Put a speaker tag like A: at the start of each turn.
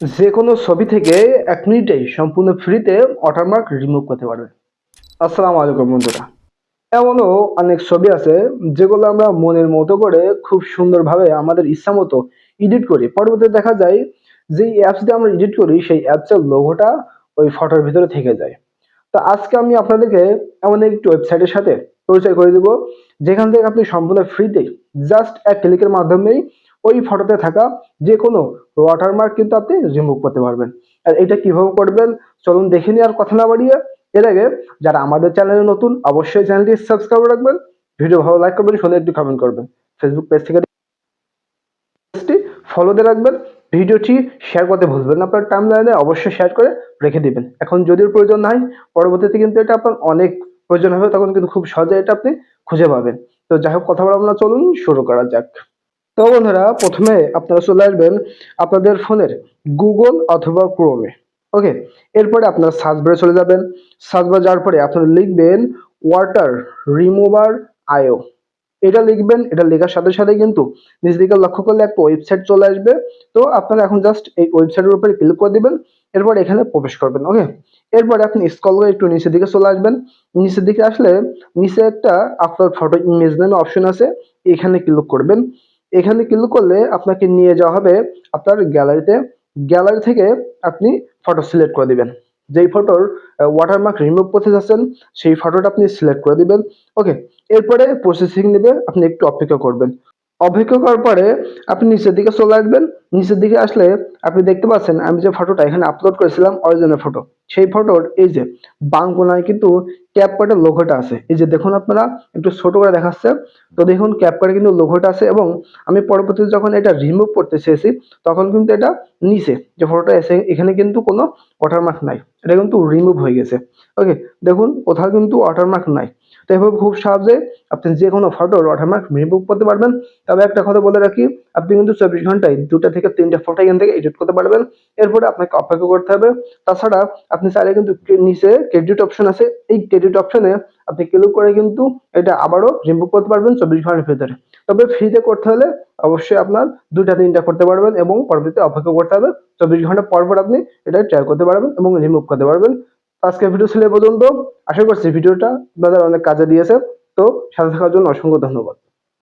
A: যে কোনো ছবি থেকে এক মিনিটেই সম্পূর্ণ ফ্রিতে ওয়াটারমার্ক রিমুভ করতে পারবে। আসসালামু আলাইকুম বন্ধুরা। এমনও অনেক ছবি আছে যেগুলো আমরা মনের মতো করে খুব সুন্দরভাবে আমাদের ইচ্ছা মতো এডিট করি। পরবর্তীতে দেখা যায় যে অ্যাপস দিয়ে আমরা এডিট করি, সেই অ্যাপসের লোগোটা ওই ফটোর ভিতরে থেকে যায়। তো আজকে আমি আপনাদেরকে এমন একটি ওয়েবসাইটের সাথে পরিচয় করে দিব, যেখান থেকে আপনি সম্পূর্ণ ফ্রিতে জাস্ট এক ক্লিকের মাধ্যমেই ওই ফটোতে থাকা যে কোনো ওয়াটারমার্ক কিন্তু আপনি রিমুভ করতে পারবেন। আর এটা কীভাবে করবেন? চলুন দেখে নিই আর কথা না বাড়িয়ে। এর আগে যারা আমাদের চ্যানেলে নতুন, অবশ্যই চ্যানেলটি সাবস্ক্রাইব রাখবেন। ভিডিও ভালো লাইক করবেন, শুনে একটু কমেন্ট করবেন। ফেসবুক পেজ থেকে ফলো দিয়ে রাখবেন। ভিডিওটি শেয়ার করতে ভুলবেন আপনার টাইম লাইনে অবশ্যই শেয়ার করে রেখে দিবেন। এখন যদিও প্রয়োজন নাই, পরবর্তীতে কিন্তু এটা আপনার অনেক প্রয়োজন হবে, তখন কিন্তু খুব সহজে এটা আপনি খুঁজে পাবেন। তো যাই হোক, কথা বলা চলুন শুরু করা যাক। তো বন্ধুরা, প্রথমে আপনারা চলে আসবেন আপনাদের ফোনের গুগল অথবা ক্রোমে, ওকে? এরপরে আপনারা সার্চ বারে চলে যাবেন। সার্চ বারে যাওয়ার পরে আপনারা লিখবেন ওয়াটার রিমুভার আয়ো এটা লিখবেন, এটা লেখার সাথে সাথে কিন্তু নিজ দিকে লক্ষ্য করলে একটা ওয়েবসাইট চলে আসবে। তো আপনারা এখন জাস্ট এই ওয়েবসাইটের উপরে ক্লিক করে দিবেন, এরপর এখানে প্রবেশ করবেন, ওকে? এরপরে আপনি স্ক্রল করে একটু নিচের দিকে চলে আসবেন। নিচের দিকে আসলে নিচে একটা আপনার ফটো ইমেজ নামে অপশন আছে, এখানে ক্লিক করবেন। এখানে ক্লিক করলে আপনাকে নিয়ে যাওয়া হবে আপনার গ্যালারিতে গ্যালারি থেকে আপনি ফটো সিলেক্ট করে দিবেন। যেই ফটোর ওয়াটারমার্ক রিমুভ করতে যাচ্ছেন, সেই ফটোটা আপনি সিলেক্ট করে দিবেন। ওকে এরপরে প্রসেসিং নেবে, আপনি একটু অপেক্ষা করবেন। অপেক্ষা করার পরে আপনি নিচের দিকে চলে আসবেন। নিচের দিকে আসলে আপনি দেখতে পাচ্ছেন, আমি যে ফটোটা এখানে আপলোড করেছিলাম অরিজিনাল ফটো সেই ফটোর এই যে বাম কোনায় কিন্তু ক্যাপকাটের লোগোটা আছে। এই যে দেখুন আপনারা, একটু ছোট করে দেখাচ্ছে। তো দেখুন ক্যাপকাটে কিন্তু লোগোটা আছে এবং আমি পরবর্তীতে যখন এটা রিমুভ করতে চেয়েছি, তখন কিন্তু এটা নিচে, যে ফটোটা এসে এখানে কিন্তু কোনো ওয়াটারমার্ক নাই। এটা কিন্তু রিমুভ হয়ে গেছে। ওকে দেখুন কোথাও কিন্তু ওয়াটারমার্ক নাই। তো এভাবে খুব সহজে আপনি যে কোনো ফটোর ওয়াটারমার্ক রিমুভ করতে পারবেন। তবে একটা কথা বলে রাখি, আপনি কিন্তু চব্বিশ ঘন্টায় দুটা থেকে তিনটা ফটো এখান থেকে এডিট করতে পারবেন। এরপরে আপনাকে অপেক্ষা করতে হবে। তাছাড়া আপনি চাইলে কিন্তু নিচে ক্রেডিট অপশন আছে। এই ক্রেডিট অপশনে আপনি ক্লিক করে কিন্তু এটা আবারও রিমুভ করতে পারবেন চব্বিশ ঘণ্টার ভিতরে। তবে ফ্রিতে করতে হলে অবশ্যই আপনার দুটা তিনটা করতে পারবেন এবং পরবর্তীতে অপেক্ষা করতে হবে। চব্বিশ ঘণ্টা পর পর আপনি এটা ট্রাই করতে পারবেন এবং রিমুভ করতে পারবেন। আজকের ভিডিও ছিল পর্যন্ত। আশা করছি ভিডিওটা আপনাদের অনেক কাজে দিয়েছে। তো সাথে থাকার জন্য অসংখ্য ধন্যবাদ।